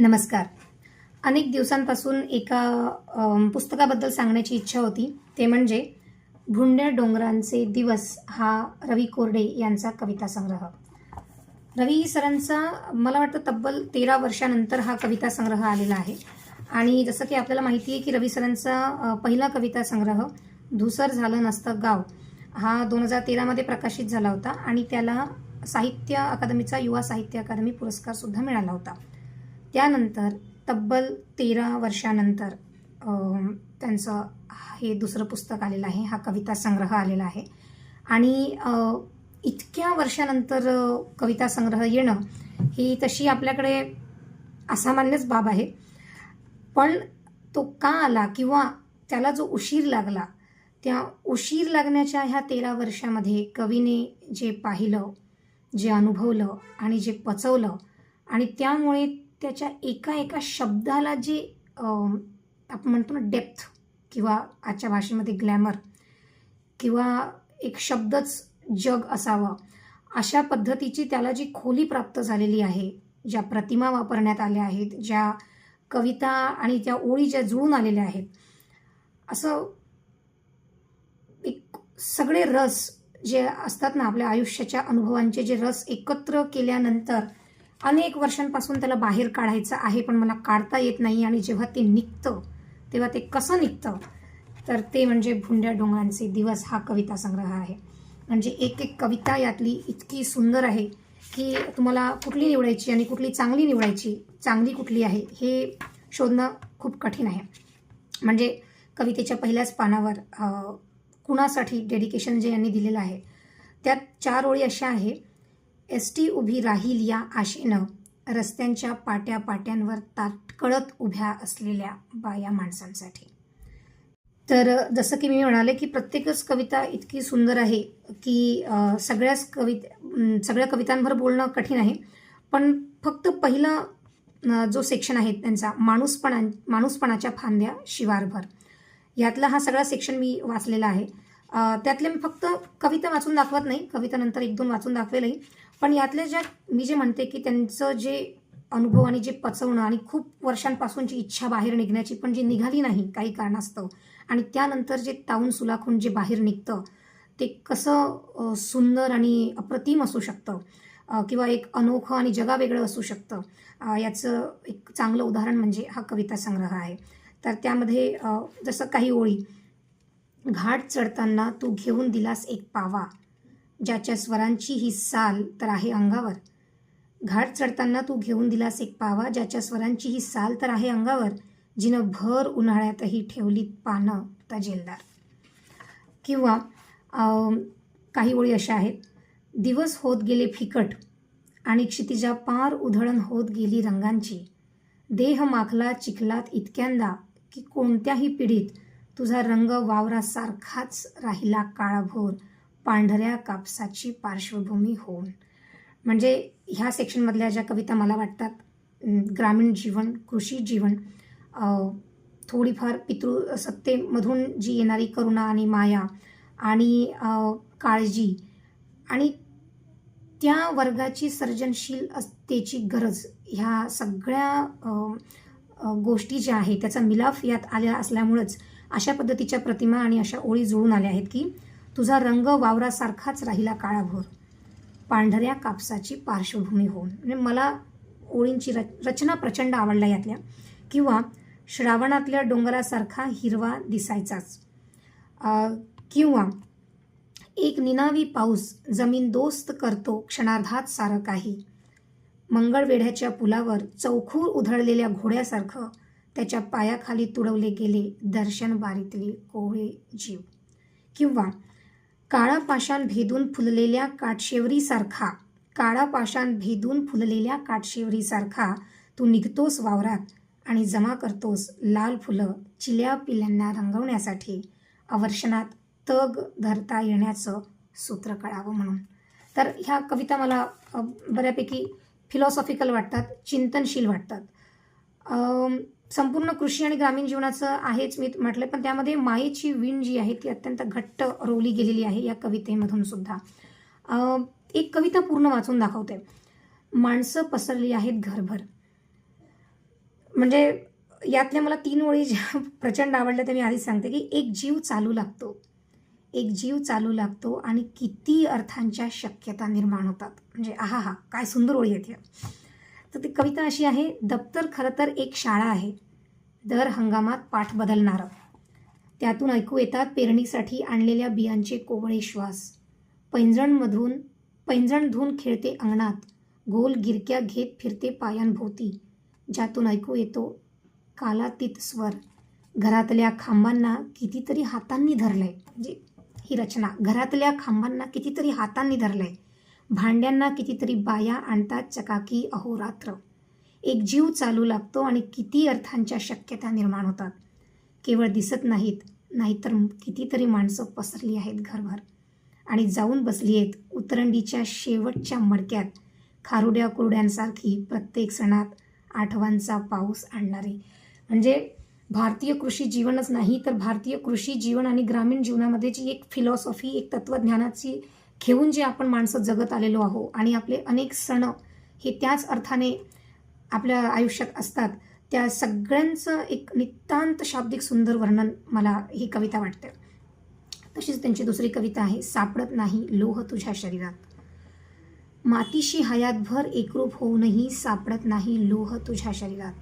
नमस्कार. अनेक दिवसांपासून एका पुस्तकाबद्दल सांगण्याची इच्छा होती. ते म्हणजे भुंड्या डोंगरांचे दिवस हा रवी कोरडे यांचा कविता संग्रह. रवी सरांचा मला वाटतं तब्बल तेरा वर्षानंतर हा कविता संग्रह आलेला आहे. आणि जसं की आपल्याला माहिती आहे की रवी सरांचा पहिला कविता संग्रह धुसर झालं नसतं गाव हा दोन हजार तेरामध्ये प्रकाशित झाला होता. आणि त्याला साहित्य अकादमीचा युवा साहित्य अकादमी पुरस्कारसुद्धा मिळाला होता. त्यानंतर तब्बल तेरा वर्षानंतर त्यांचं हे दुसरं पुस्तक आलेलं आहे हा कविता संग्रह आलेला आहे. आणि इतक्या वर्षानंतर कविता संग्रह येणं ही तशी आपल्याकडे असामान्यच बाब आहे. पण तो का आला किंवा त्याला जो उशीर लागला त्या उशीर लागण्याच्या ह्या तेरा वर्षामध्ये कवीने जे पाहिलं जे अनुभवलं आणि जे पचवलं आणि त्यामुळे त्याच्या एका एका शब्दाला जे आपण म्हणतो ना डेप्थ किंवा आजच्या भाषेमध्ये ग्लॅमर किंवा एक शब्दच जग असावं अशा पद्धतीची त्याला जी खोली प्राप्त झालेली आहे ज्या प्रतिमा वापरण्यात आल्या आहेत ज्या कविता आणि त्या ओळी ज्या जुळून आलेल्या आहेत असं एक सगळे रस जे असतात ना आपल्या आयुष्याच्या अनुभवांचे जे रस एकत्र केल्यानंतर अनेक वर्षांपासून त्याला बाहेर काढायचं आहे पण मला काढता येत नाही आणि जेव्हा ते निघतं तेव्हा ते कसं निघतं? तर ते म्हणजे भुंड्या डोंगरांचे दिवस हा कविता संग्रह आहे. म्हणजे एक एक कविता यातली इतकी सुंदर आहे की तुम्हाला कुठली निवडायची आणि कुठली चांगली निवडायची चांगली कुठली आहे हे शोधणं खूप कठीण आहे. म्हणजे कवितेच्या पहिल्याच पानावर कुणासाठी डेडिकेशन जे यांनी दिलेलं आहे त्यात चार ओळी अशा आहे. एस टी उभी राहील या आशेनं रस्त्यांच्या पाट्या पाट्यांवर ताटकळत उभ्या असलेल्या बाया माणसांसाठी. तर जसं की मी म्हणाले की प्रत्येकच कविता इतकी सुंदर आहे की सगळ्याच कवित सगळ्या कवितांवर बोलणं कठीण आहे. पण फक्त पहिला जो सेक्शन आहे त्यांचा माणूसपणा माणूसपणाच्या फांद्या शिवारभर. यातला हा सगळा सेक्शन मी वाचलेला आहे. त्यातले मी फक्त कविता वाचून दाखवत नाही. कवितानंतर एक दोन वाचून दाखवेलही. पण यातल्या ज्या मी जे म्हणते की त्यांचं जे अनुभव आणि जे पचवणं आणि खूप वर्षांपासूनची इच्छा बाहेर निघण्याची पण जी निघाली नाही काही कारणास्तव आणि त्यानंतर जे ताऊन सुलाखून जे बाहेर निघतं ते कसं सुंदर आणि अप्रतिम असू शकतं किंवा एक अनोखं आणि जगावेगळं असू शकतं याचं एक चांगलं उदाहरण म्हणजे हा कविता संग्रह आहे. तर त्यामध्ये जसं काही ओळी घाट चढताना तू घेऊन दिलास एक पावा ज्याच्या स्वरांची ही साल तर आहे अंगावर. घाट चढताना तू घेऊन दिलास एक पावा ज्याच्या स्वरांची ही साल तर आहे अंगावर जिनं भर उन्हाळ्यातही ठेवली पानं तजेलदार किंवा काही ओळी अशा आहेत. दिवस होत गेले फिकट आणि क्षितिजा पार उधळण होत गेली रंगांची. देह माखला चिखलात इतक्यांदा की कोणत्याही पिढीत तुझा रंग वावरासारखाच राहिला काळाभोर. पांढऱ्या कापसाची पार्श्वभूमी होऊन. म्हणजे ह्या सेक्शनमधल्या ज्या कविता मला वाटतात ग्रामीण जीवन कृषी जीवन थोडीफार थोडीफार पितृसत्तेमधून जी येणारी करुणा आणि माया आणि काळजी आणि त्या वर्गाची सर्जनशील असतेची गरज ह्या सगळ्या गोष्टी ज्या आहेत त्याचा मिलाफ यात आल्या असल्यामुळंच अशा पद्धतीच्या प्रतिमा आणि अशा ओळी जुळून आल्या आहेत की तुझा रंग वावरासारखाच राहिला काळाभोर. पांढऱ्या कापसाची पार्श्वभूमी होऊन. म्हणजे मला ओळींची रच रचना प्रचंड आवडल्या यातल्या. किंवा श्रावणातल्या डोंगरासारखा हिरवा दिसायचाच. किंवा एक निनावी पाऊस जमीन दोस्त करतो क्षणार्धात सारं काही. मंगळवेढ्याच्या पुलावर चौखूर उधळलेल्या घोड्यासारखं त्याच्या पायाखाली तुडवले गेले दर्शन बारीतली कोवळे जीव. किंवा काळा पाषाण भेदून फुललेल्या काटशेवरीसारखा काळा पाषाण भेदून फुललेल्या काटशेवरीसारखा तू निघतोस वावरात आणि जमा करतोस लाल फुलं चिल्या पिल्यांना रंगवण्यासाठी. अवर्षणात तग धरता येण्याचं सूत्र कळावं म्हणून. तर ह्या कविता मला बऱ्यापैकी फिलॉसॉफिकल वाटतात चिंतनशील वाटतात. संपूर्ण कृषी आणि ग्रामीण जीवनाचं आहेच मी म्हटलं पण त्यामध्ये मायेची विण जी आहे ती अत्यंत घट्ट रोवली गेलेली आहे या कवितेमधून सुद्धा. एक कविता पूर्ण वाचून दाखवते. माणसं पसरली आहेत घरभर. म्हणजे यातल्या मला तीन ओळी ज्या प्रचंड आवडल्या त्या मी आधीच सांगते की एक जीव चालू लागतो. एक जीव चालू लागतो आणि किती अर्थांच्या शक्यता निर्माण होतात. म्हणजे आहा हा काय सुंदर ओळी आहेत या. तर ती कविता अशी आहे दप्तर खरं तर एक शाळा आहे. दर हंगामात पाठ बदलणारं. त्यातून ऐकू येतात पेरणीसाठी आणलेल्या बियांचे कोवळे श्वास. पैंजणमधून पैंजण धून खेळते अंगणात. गोल गिरक्या घेत फिरते पायांभोवती. ज्यातून ऐकू येतो कालातीत स्वर. घरातल्या खांबांना कितीतरी हातांनी धरलंय. म्हणजे ही रचना. घरातल्या खांबांना कितीतरी हातांनी धरलंय. भांड्यांना कितीतरी बाया आणतात चकाकी अहोरात्र एक जीव चालू लागतो आणि किती अर्थांच्या शक्यता निर्माण होतात. केवळ दिसत नाहीत नाहीतर कितीतरी माणसं पसरली आहेत घरभर. आणि जाऊन बसली आहेत उतरंडीच्या शेवटच्या मडक्यात खारुड्या कुरड्यांसारखी प्रत्येक सणात आठवांचा पाऊस आणणारी. म्हणजे भारतीय कृषी जीवनच नाही तर भारतीय कृषी जीवन आणि ग्रामीण जीवनामध्ये जी एक फिलॉसॉफी एक तत्त्वज्ञानाची घेऊन जे आपण माणसं जगत आलेलो आहो आणि आपले अनेक सण हे त्याच अर्थाने आपल्या आयुष्यात असतात त्या सगळ्यांचं एक नितांत शाब्दिक सुंदर वर्णन मला ही कविता वाटते. तशीच त्यांची दुसरी कविता आहे सापडत नाही लोह तुझ्या शरीरात. मातीशी हयातभर एकरूप होऊनही सापडत नाही लोह तुझ्या शरीरात.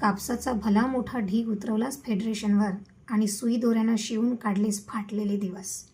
कापसाचा भला मोठा ढीग उतरवलास फेडरेशनवर आणि सुई दोऱ्यानं शिवून काढलेस फाटलेले दिवस.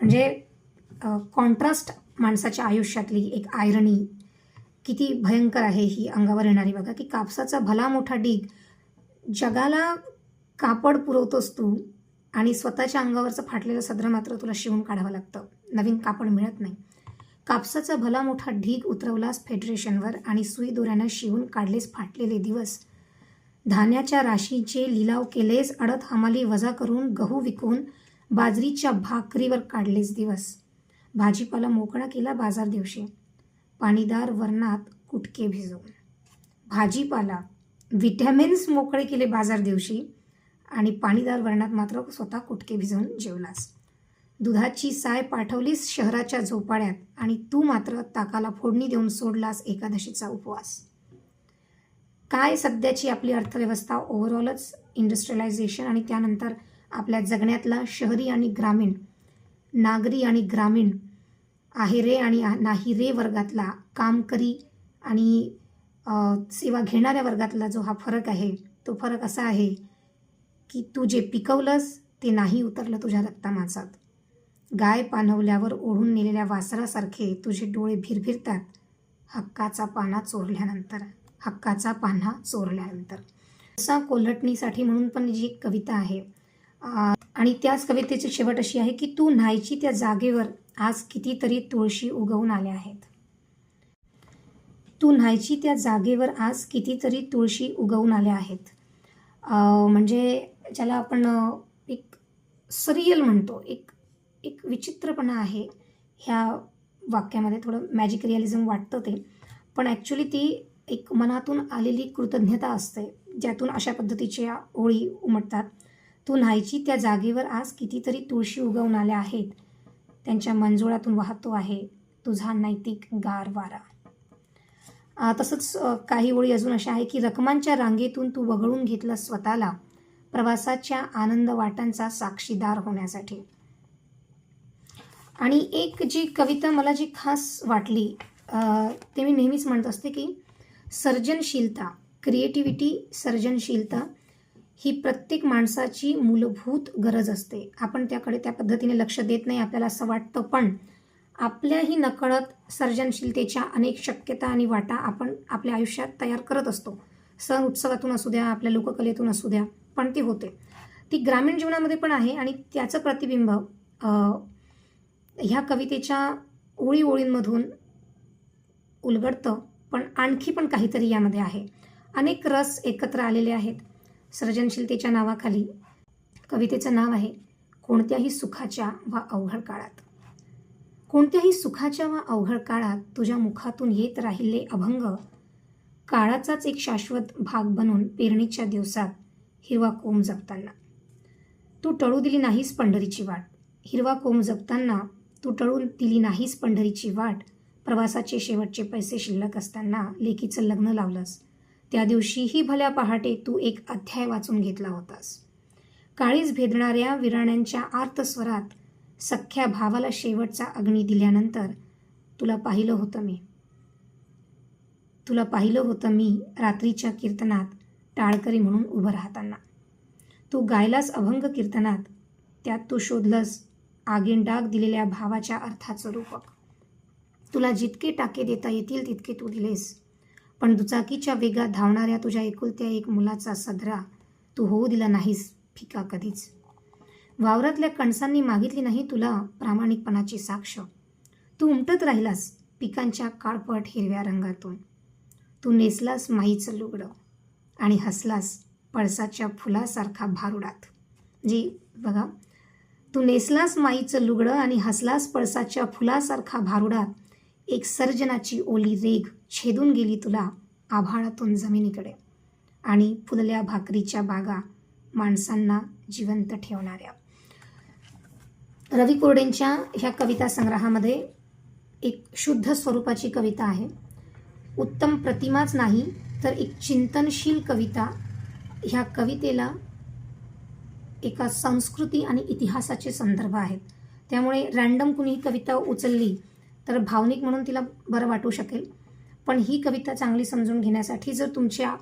म्हणजे कॉन्ट्रास्ट माणसाच्या आयुष्यातली एक आयरणी किती भयंकर आहे ही अंगावर येणारी बघा की कापसाचा भला मोठा ढीग जगाला कापड पुरवतोस तू आणि स्वतःच्या अंगावरचं फाटलेलं सदर मात्र तुला शिवून काढावं लागतं. नवीन कापड मिळत नाही. कापसाचा भला मोठा ढीग उतरवलास फेडरेशनवर आणि सुई दोऱ्यानं शिवून काढलेस फाटलेले दिवस. धान्याच्या राशीचे लिलाव केलेस अडत हमाली वजा करून गहू विकून बाजरीच्या भाकरीवर काढलेस दिवस. भाजीपाला मोकळा केला बाजार दिवशी. पाणीदार वर्णात कुटके भिजवून भाजीपाला विटॅमिन्स मोकळे केले बाजार दिवशी आणि पाणीदार वर्णात मात्र स्वतः कुटके भिजवून जेवलास. दुधाची साय पाठवलीस शहराच्या झोपाळ्यात आणि तू मात्र ताकाला फोडणी देऊन सोडलास एकादशीचा उपवास. काय सध्याची आपली अर्थव्यवस्था? ओव्हरऑलच इंडस्ट्रियलायझेशन आणि त्यानंतर आपल्या जगण्यातला शहरी आणि ग्रामीण नागरी आणि ग्रामीण आहे रे आणि नाही रे वर्गातला कामकरी आणि सेवा घेणाऱ्या वर्गातला जो हा फरक आहे तो फरक असा आहे की तू जे पिकवलंस ते नाही उतरलं तुझ्या रक्तामाचात गाय पाणवल्यावर ओढून नेलेल्या वासरासारखे तुझे डोळे भिरभिरतात हक्काचा पाना चोरल्यानंतर हक्काचा पान्हा चोरल्यानंतर. असा कोल्हटणीसाठी म्हणून पण जी एक कविता आहे आणि त्याच कवितेची शेवट अशी आहे की तू न्हायची त्या जागेवर आज कितीतरी तुळशी उगवून आल्या आहेत. तू न्हायची त्या जागेवर आज कितीतरी तुळशी उगवून आल्या आहेत. म्हणजे ज्याला आपण एक सरियल म्हणतो एक एक विचित्रपणा आहे. ह्या वाक्यामध्ये थोडं मॅजिक रिअलिझम वाटतं ते. पण ॲक्च्युली ती एक मनातून आलेली कृतज्ञता असते ज्यातून अशा पद्धतीच्या ओळी उमटतात. तू न्हायची त्या जागेवर आज कितीतरी तुळशी उगवून आल्या आहेत. त्यांच्या मंजुळातून वाहतो आहे. तुझा नैतिक गार वारा. तसंच काही ओळी अजून अशा आहे की रकमांच्या रांगेतून तू वगळून घेतलं स्वतःला प्रवासाच्या आनंद वाटांचा साक्षीदार होण्यासाठी. आणि एक जी कविता मला जी खास वाटली ते मी नेहमीच म्हणत असते की सर्जनशीलता क्रिएटिव्हिटी सर्जनशीलता ही प्रत्येक माणसाची मूलभूत गरज असते. आपण त्याकडे त्या पद्धतीने लक्ष देत नाही आपल्याला असं वाटतं पण आपल्याही नकळत सर्जनशीलतेच्या अनेक शक्यता आणि वाटा आपण आपल्या आयुष्यात तयार करत असतो. सण उत्सवातून असू द्या आपल्या लोककलेतून असू द्या पण ती होते. ती ग्रामीण जीवनामध्ये पण आहे आणि त्याचं प्रतिबिंब ह्या कवितेच्या ओळी ओळींमधून उलगडतं पण आणखी पण काहीतरी यामध्ये आहे. अनेक रस एकत्र आलेले आहेत. सर्जनशीलतेच्या नावाखाली. कवितेचं नाव आहे कोणत्याही सुखाच्या वा अवघड काळात. कोणत्याही सुखाच्या वा अवघड काळात तुझ्या मुखातून येत राहिले अभंग काळाचाच एक शाश्वत भाग बनून पेरणीच्या दिवसात हिरवा कोंब जगताना. तू टळू दिली नाहीस पंढरीची वाट. हिरवा कोंब जगताना तू टळून दिली नाहीस पंढरीची वाट. प्रवासाचे शेवटचे पैसे शिल्लक असताना लेकीचं लग्न लावलंस. त्या दिवशीही भल्या पहाटे तू एक अध्याय वाचून घेतला होतास. काळीज भेदणाऱ्या विराण्यांच्या आर्तस्वरात सख्ख्या भावाला शेवटचा अग्नी दिल्यानंतर तुला पाहिलं होतं मी. तुला पाहिलं होतं मी रात्रीच्या कीर्तनात टाळकरी म्हणून उभं राहताना. तू गायलास अभंग कीर्तनात त्यात तू शोधलंस आगीन डाग दिलेल्या भावाच्या अर्थाचं रूपक. तुला जितके टाके देता येतील तितके तू दिलेस. पण दुचाकीच्या वेगात धावणाऱ्या तुझ्या एकुलत्या एक मुलाचा सदरा तू होऊ दिला नाहीस फिका कधीच. वावरातल्या कणसांनी मागितली नाही तुला प्रामाणिकपणाची साक्ष. तू उमटत राहिलास पिकांच्या काळपट हिरव्या रंगातून. तू नेसलास माईचं लुगडं आणि हसलास पळसाच्या फुलासारखा भारुडात. जी बघा. तू नेसलास माईचं लुगडं आणि हसलास पळसाच्या फुलासारखा भारुडात. एक सर्जनाची ओली रेग छेदून गेली तुला आभाळातून जमिनीकडे. आणि फुलल्या भाकरीच्या बागा माणसांना जिवंत ठेवणाऱ्या. रवी कोरडेंच्या ह्या कविता संग्रहामध्ये एक शुद्ध स्वरूपाची कविता आहे. उत्तम प्रतिमाच नाही तर एक चिंतनशील कविता. ह्या कवितेला एका संस्कृती आणि इतिहासाचे संदर्भ आहेत. त्यामुळे रॅन्डम कुणी कविता उचलली तर भावनिक म्हणून तिला बरं वाटू शकेल. पण ही कविता चांगली समजून घेण्यासाठी जर तुमच्या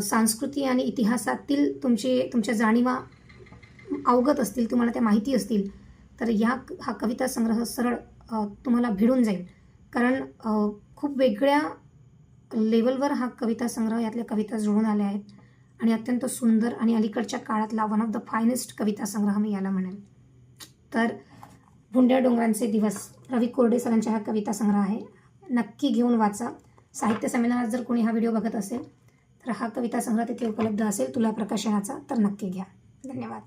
सांस्कृती संस्कृती आणि इतिहासातील तुमचे तुमच्या जाणीवा अवगत असतील तुम्हाला त्या माहिती असतील तर या हा कविता संग्रह सरळ तुम्हाला भिडून जाईल. कारण खूप वेगळ्या लेवलवर हा कविता संग्रह यातल्या कविता जुळून आल्या आहेत. आणि अत्यंत सुंदर आणि अलीकडच्या काळातला वन ऑफ द फायनेस्ट कविता संग्रह मी याला म्हणेल तर भुंड्या डोंगरांचे दिवस. रवी कोरडे सरांच्या हा कविता संग्रह आहे. नक्की घेऊन वाचा. साहित्य संमेलनात जर कोणी हा व्हिडिओ बघत असेल तर हा कविता संग्रह तिथे उपलब्ध असेल तुला प्रकाशनाचा तर नक्की घ्या. धन्यवाद.